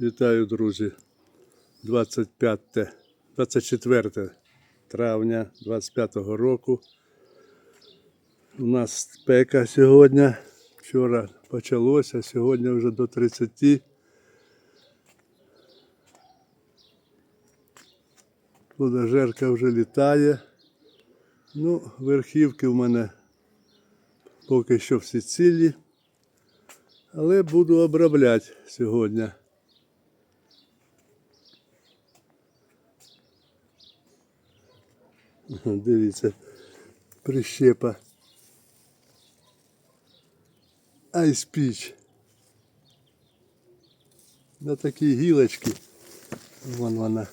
Вітаю, друзі. 25, 24 травня 25-го року. У нас спека сьогодні. Вчора почалося, сьогодні вже до 30. Плодожерка вже літає. Ну, верхівки в мене поки що всі цілі. Але буду обробляти сьогодні. Дивіться, прищепа. Айспіч. На такі гілочки. Вон вона.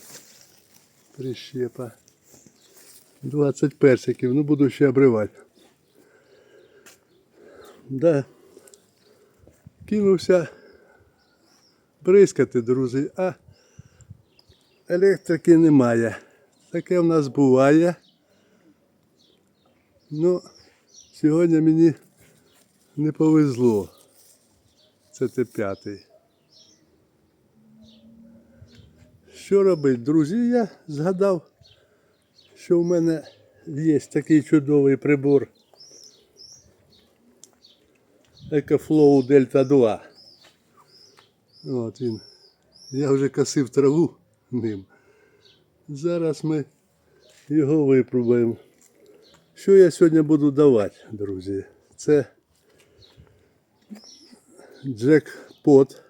Прищепа. 20 персиків. Ну буду ще обривати. Да. Кинувся бризкати, друзі, а електрики немає. Таке в нас буває. Ну, сьогодні мені не повезло. Це те п'ятий. Що робити, друзі? Я згадав, що в мене є такий чудовий прибор. EcoFlow Delta 2. От він. Я вже косив траву ним. Зараз ми його випробуємо. Що я сьогодні буду давати, друзі? Це джекпот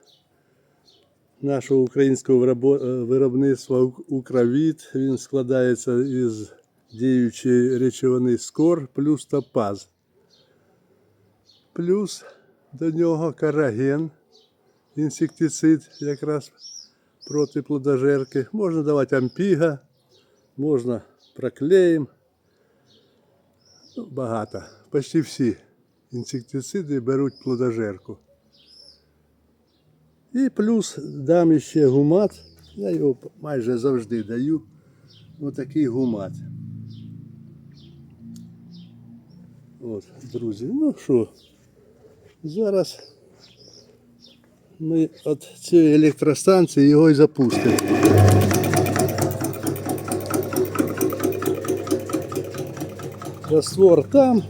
нашого українського е, виробництва «Ук- Укравіт. Він складається із діючої речовини скор плюс топаз. Плюс до нього караген, інсектицид якраз проти плодожерки. Можна давати ампіга, можна проклеїм. Ну, багато. Почти всі інсектициди беруть плодожерку. І плюс дам ще гумат. Я його майже завжди даю. Отакий гумат. От, друзі, ну що, зараз ми від цієї електростанції його і запустимо. Раствор там.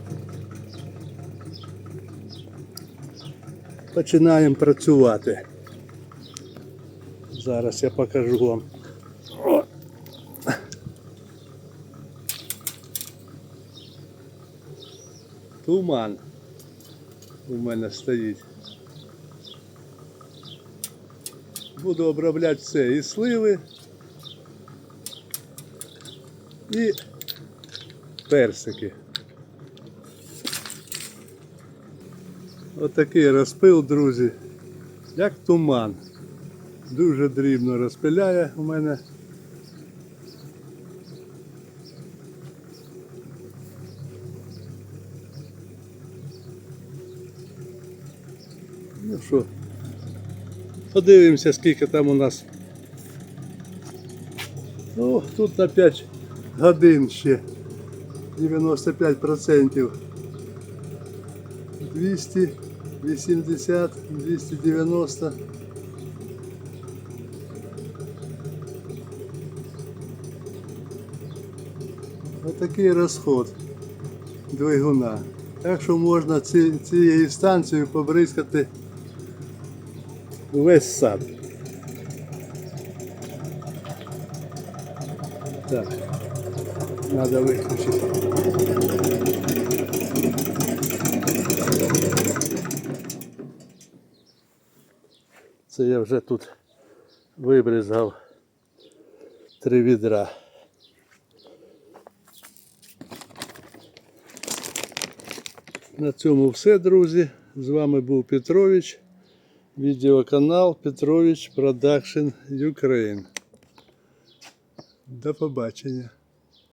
Починаємо працювати. Зараз я покажу вам. Туман у мене стоїть. Буду обробляти все і сливи, і персики. Отакий розпил, друзі, як туман. Дуже дрібно розпиляє у мене. Ну що, подивимося, скільки там у нас. Ну, тут на 5 годин ще 95%. 280, 290. Отакий розход двигуна. Так що можна ці, цією станцією побризкати весь сад. Так, треба виключити. Це я вже тут вибризгав три відра. На цьому все, друзі. З вами був Петрович. Відеоканал Петрович Продакшн Ukraine. До побачення.